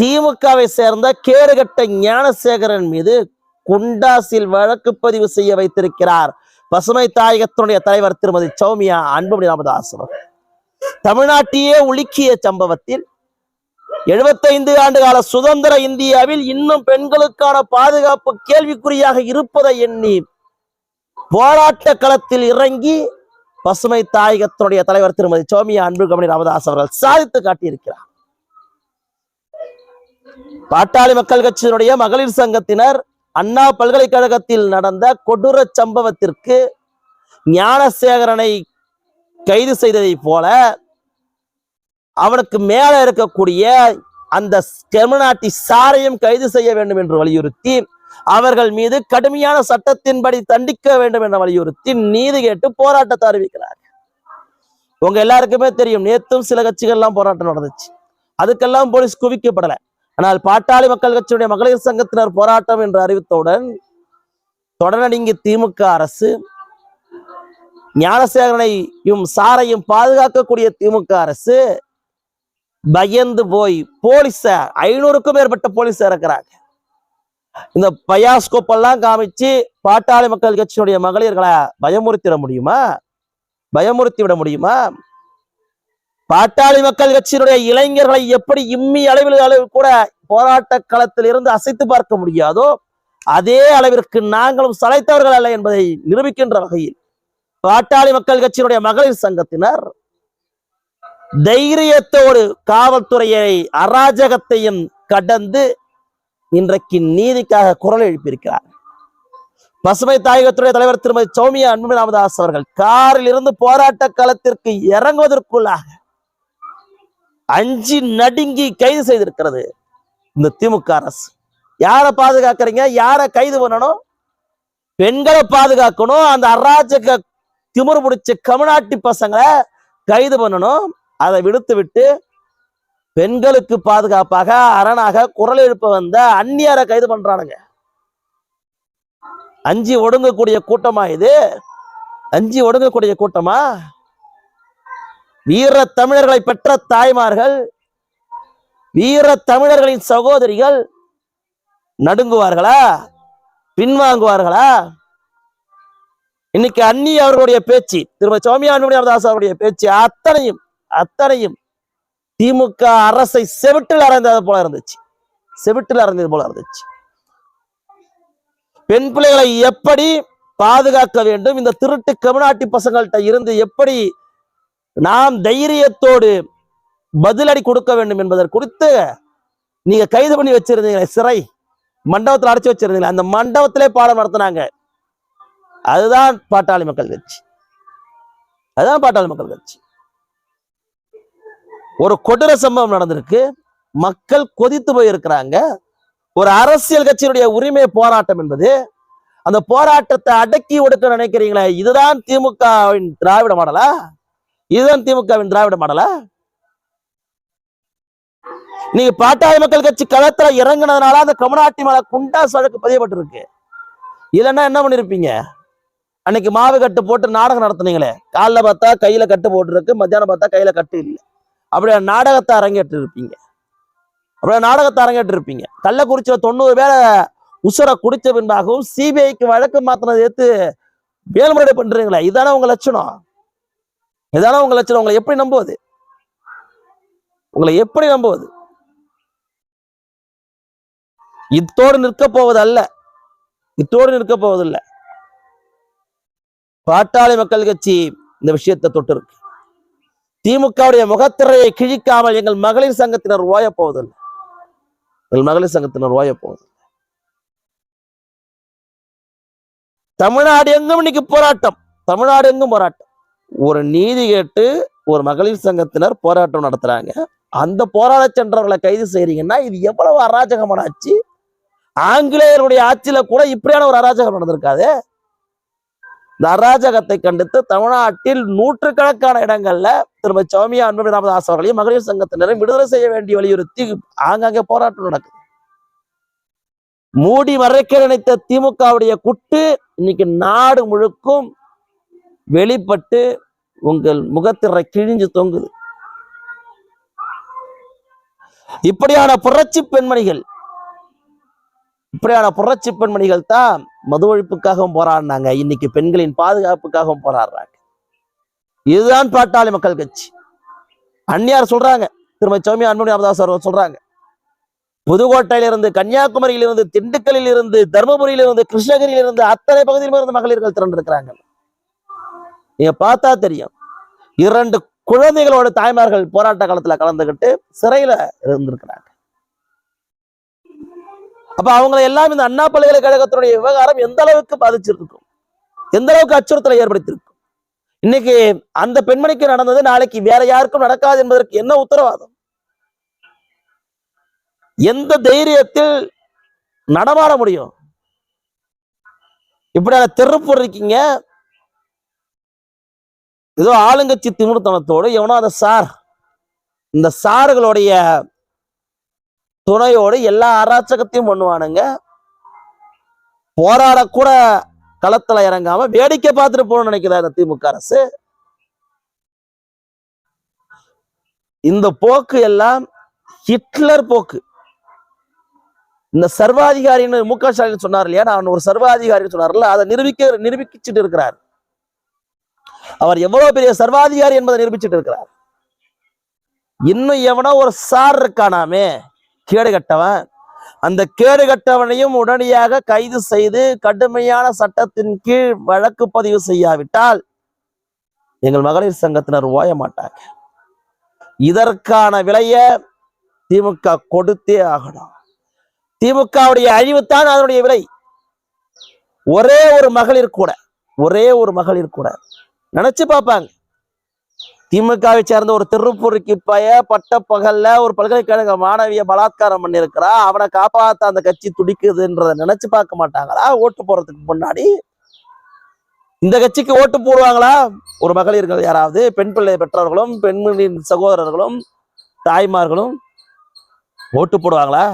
திமுகவை சேர்ந்த கேடுகட்ட ஞானசேகரன் மீது குண்டாசில் வழக்கு பதிவு செய்ய வைத்திருக்கிறார் பசுமை தாயகத்தினுடைய தலைவர் திருமதி சௌமியா அன்புமணி ராமதாஸ் தமிழ்நாட்டையே உலுக்கிய சம்பவத்தில் எழுபத்தைந்து ஆண்டு கால சுதந்திர இந்தியாவில் இன்னும் பெண்களுக்கான பாதுகாப்பு கேள்விக்குறியாக இருப்பதை எண்ணி போராட்ட களத்தில் இறங்கி பசுமை தாயகத்தினுடைய தலைவர் திருமதி சௌமியா அன்புமணி ராமதாஸ் அவர்கள் சாதித்து காட்டியிருக்கிறார். பாட்டாளி மக்கள் கட்சியினுடைய மகளிர் சங்கத்தினர் அண்ணா பல்கலைக்கழகத்தில் நடந்த கொடூர சம்பவத்திற்கு ஞானசேகரனை கைது செய்ததை போல அவனுக்கு மேல இருக்கக்கூடிய அந்த கெமநாட்டி சாரையும் கைது செய்ய வேண்டும் என்று வலியுறுத்தி அவர்கள் மீது கடுமையான சட்டத்தின்படி தண்டிக்க வேண்டும் என்று வலியுறுத்தி நீதி கேட்டு போராட்டத்தை அறிவிக்கிறார் உங்க எல்லாருக்குமே தெரியும் நேத்தும் சில கட்சிகள்லாம் போராட்டம் நடந்துச்சு. அதுக்கெல்லாம் போலீஸ் குவிக்கப்படலை. ஆனால் பாட்டாளி மக்கள் கட்சியுடைய மகளிர் சங்கத்தினர் போராட்டம் என்று அறிவித்தவுடன் தொடர்நடுங்கி திமுக அரசு ஞானசேகரனையும் சாரையும் பாதுகாக்கக்கூடிய திமுக அரசு பயந்து போய் போலீஸ ஐநூறுக்கும் மேற்பட்ட போலீஸ் இருக்கிறாங்க இந்த பயாஸ்கோப் எல்லாம் காமிச்சு பாட்டாளி மக்கள் கட்சியினுடைய மகளிர்களை பயமுறுத்திட முடியுமா? பயமுறுத்தி விட முடியுமா? பாட்டாளி மக்கள் கட்சியினுடைய இளைஞர்களை எப்படி இம்மி அளவில் அளவு கூட போராட்ட களத்தில் இருந்து அசைத்து பார்க்க முடியாதோ அதே அளவிற்கு நாங்களும் சளைத்தவர்கள் அல்ல என்பதை நிரூபிக்கின்ற வகையில் பாட்டாளி மக்கள் கட்சியினுடைய மகளிர் சங்கத்தினர் தைரியத்தோடு காவல்துறையை அராஜகத்தையும் கடந்து இன்றைக்கு நீதிக்காக குரல் எழுப்பியிருக்கிறார். பசுமை தாயகத்துடைய தலைவர் திருமதி சௌமியா அன்புமணி ராமதாஸ் அவர்கள் காரில் இருந்து போராட்ட களத்திற்கு இறங்குவதற்குள்ளாக அஞ்சு நடுங்கி கைது செய்திருக்கிறது இந்த திமுக அரசு. யாரை பாதுகாக்கிறீங்க? யாரை கைது பண்ணணும்? பெண்களை பாதுகாக்கணும். அந்த அராஜக திமுர் பிடிச்ச கமநாட்டி பசங்களை கைது பண்ணணும். அதை விடுத்து விட்டு பெண்களுக்கு பாதுகாப்பாக அரணாக குரல் எழுப்ப வந்த அந்நியரை கைது பண்றானுங்க. அஞ்சு ஒடுங்கக்கூடிய கூட்டமா இது? அஞ்சு ஒடுங்கக்கூடிய கூட்டமா? வீர தமிழர்களை பெற்ற தாய்மார்கள் வீர தமிழர்களின் சகோதரிகள் நடுங்குவார்களா? பின்வாங்குவார்களா? இன்னைக்கு அன்னி அவர்களுடைய பேச்சு திருமதி சௌமியா அன்புமணிதாஸ் அவருடைய பேச்சு அத்தனையும் அத்தனையும் திமுக அரசை செவிட்டில் அறைந்தது போல இருந்துச்சு. செவிட்டில் அறைந்தது போல இருந்துச்சு. பெண் பிள்ளைகளை எப்படி பாதுகாக்க வேண்டும்? இந்த திருட்டு கமிழ்நாட்டு பசங்கள்கிட்ட இருந்து எப்படி நாம் தைரியத்தோடு பதிலடி கொடுக்க வேண்டும் என்பதற்கு குறித்து நீங்க கைது பண்ணி வச்சிருந்தீங்களே சிறை மண்டபத்தில் அடைச்சு வச்சிருந்தீங்களே அந்த மண்டபத்திலே பாடம் நடத்தினாங்க. அதுதான் பாட்டாளி மக்கள் கட்சி. அதுதான் பாட்டாளி மக்கள் கட்சி. ஒரு கொடூர சம்பவம் நடந்திருக்கு. மக்கள் கொதித்து போயிருக்கிறாங்க. ஒரு அரசியல் கட்சியினுடைய உரிமை போராட்டம் என்பது அந்த போராட்டத்தை அடக்கி ஒடுக்க நினைக்கிறீங்களே இதுதான் திமுகவின் திராவிட மாடலா? இதுதான் திமுகவின் திராவிட மாடலா? நீங்க பாட்டாளி மக்கள் கட்சி களத்துல இறங்குனதுனால அந்த கமநாட்டி மேல குண்டாஸ் வழக்கு பதியப்பட்டிருக்கு. இல்லைன்னா என்ன பண்ணிருப்பீங்க? அன்னைக்கு மாவு கட்டு போட்டு நாடகம் நடத்துனீங்களே. காலைல பார்த்தா கையில கட்டு போட்டுருக்கு மத்தியானம் பார்த்தா கையில கட்டு இல்லை. அப்படியே நாடகத்தை அரங்கேற்று இருப்பீங்க அப்படியே நாடகத்தை அரங்கேற்று இருப்பீங்க கள்ளக்குறிச்சியில தொண்ணூறு பேரை உசுரை குடிச்ச பின்பாகவும் சிபிஐக்கு வழக்கு மாத்தினதை ஏத்து மேல்முறையீடு பண்றீங்களே. இதானே உங்க லட்சணம். இதெல்லாம் உங்க லட்சணம் உங்களை எப்படி நம்புவது? உங்களை எப்படி நம்புவது? இத்தோடு நிற்க போவது அல்ல இத்தோடு நிற்க போவதில்ல. பாட்டாளி மக்கள் கட்சி இந்த விஷயத்தை தொட்டிருக்கு. திமுகவுடைய முகத்திரையை கிழிக்காமல் எங்கள் மகளிர் சங்கத்தினர் ஓய போவதில்லை. எங்கள் மகளிர் சங்கத்தினர் ஓய போவதில்லை. தமிழ்நாடு எங்கும் இன்னைக்கு போராட்டம். தமிழ்நாடு எங்கும் போராட்டம். ஒரு நீதி கேட்டு ஒரு மகளிர் சங்கத்தினர் போராட்டம் நடத்துறாங்க. அந்த போராட சென்றவர்களை கைது செய்றீங்கன்னா இது எவ்வளவு அராஜகமான ஆட்சி? ஆங்கிலேயருடைய ஆட்சியில கூட இப்படியான ஒரு அராஜகம் நடந்திருக்காது. இந்த அராஜகத்தை கண்டித்து தமிழ்நாட்டில் நூற்றுக்கணக்கான இடங்கள்ல திரும்ப சௌமியா அன்பு ராமதாஸ் அவர்களையும் மகளிர் சங்கத்தினரையும் விடுதலை செய்ய வேண்டிய வலியுறுத்தி ஆங்காங்கே போராட்டம் நடக்குது. மூடி மறைக்க நினைத்த திமுகவுடைய குட்டு இன்னைக்கு நாடு முழுக்கும் வெளிப்பட்டு உங்கள் முகத்திற கிழிஞ்சு தொங்குது. இப்படியான புரட்சி பெண்மணிகள் இப்படியான புரட்சி பெண்மணிகள் தான் மது ஒழிப்புக்காகவும் போராடினாங்க. இன்னைக்கு பெண்களின் பாதுகாப்புக்காகவும் போராடுறாங்க. இதுதான் பாட்டாளி மக்கள் கட்சி. அந்நியார் சொல்றாங்க திருமதி சௌமி அன்புமணி ராமதாஸ் அவர்கள் சொல்றாங்க புதுக்கோட்டையிலிருந்து கன்னியாகுமரியிலிருந்து திண்டுக்கல்லில் இருந்து தருமபுரியில இருந்து கிருஷ்ணகிரியில இருந்து அத்தனை பகுதியிலும் இருந்து மகளிர்கள் திரண்டிருக்கிறாங்க நீங்க பார்த்தா தெரியும். இரண்டு குழந்தைகளோட தாய்மார்கள் போராட்ட காலத்துல கலந்துகிட்டு சிறையில இருந்திருக்கிறாங்க. அப்ப அவங்களை எல்லாம் இந்த அண்ணா பல்கலைக்கழகத்தினுடைய விவகாரம் எந்த அளவுக்கு பாதிச்சிருக்கும்? எந்த அளவுக்கு அச்சுறுத்தலை ஏற்படுத்தியிருக்கும்? இன்னைக்கு அந்த பெண்மணிக்கு நடந்தது நாளைக்கு வேற யாருக்கும் நடக்காது என்பதற்கு என்ன உத்தரவாதம்? எந்த தைரியத்தில் நடமாட முடியும்? இப்படியான தெருப்பூர் இருக்கீங்க ஏதோ ஆளுங்கட்சி திமிர்த்தனத்தோடு எவனோ அந்த சார் இந்த சார்களுடைய துணையோடு எல்லா அராச்சகத்தையும் பண்ணுவானுங்க. போராட கூட களத்துல இறங்காம வேடிக்கை பார்த்துட்டு போகணும்னு நினைக்கிறா இந்த திமுக அரசு. இந்த போக்கு எல்லாம் ஹிட்லர் போக்கு. இந்த சர்வாதிகாரின்னு மு க ஸ்டாலின் சொன்னார் இல்லையா? நான் ஒரு சர்வாதிகாரின்னு சொன்னார்ல அதை நிரூபிக்க நிரூபிச்சுட்டு இருக்கிறார். அவர் எவ்வளவு பெரிய சர்வாதிகாரி என்பதை நிரூபிச்சுட்டு இருக்கிறார். இன்னும் எவனோ ஒரு சார் இருக்கானாமே கேடு கட்டவன். அந்த கேடு கட்டவனையும் உடனடியாக கைது செய்து கடுமையான சட்டத்தின் கீழ் வழக்கு பதிவு செய்யாவிட்டால் எங்கள் மகளிர் சங்கத்தினர் ஓய மாட்டாங்க. இதற்கான விலைய திமுக கொடுத்தே ஆகணும். திமுகவுடைய அழிவுத்தான் அதனுடைய விலை. ஒரே ஒரு மகளிர் கூட ஒரே ஒரு மகளிர் கூட நினைச்சு பார்ப்பாங்க. திமுகவை சேர்ந்த ஒரு திருப்பூருக்கு பய பட்ட பகல்ல ஒரு பல்கலைக்கழக மாணவிய பலாத்காரம் பண்ணியிருக்கிறா. அவனை காப்பாத்த அந்த கட்சி துடிக்குதுன்றத நினைச்சு பார்க்க மாட்டாங்களா? ஓட்டு போறதுக்கு முன்னாடி. இந்த கட்சிக்கு ஓட்டு போடுவாங்களா? ஒரு மகளிர்கள் யாராவது? பெண் பிள்ளை பெற்றவர்களும் பெண்மணியின் சகோதரர்களும் தாய்மார்களும் ஓட்டு போடுவாங்களா?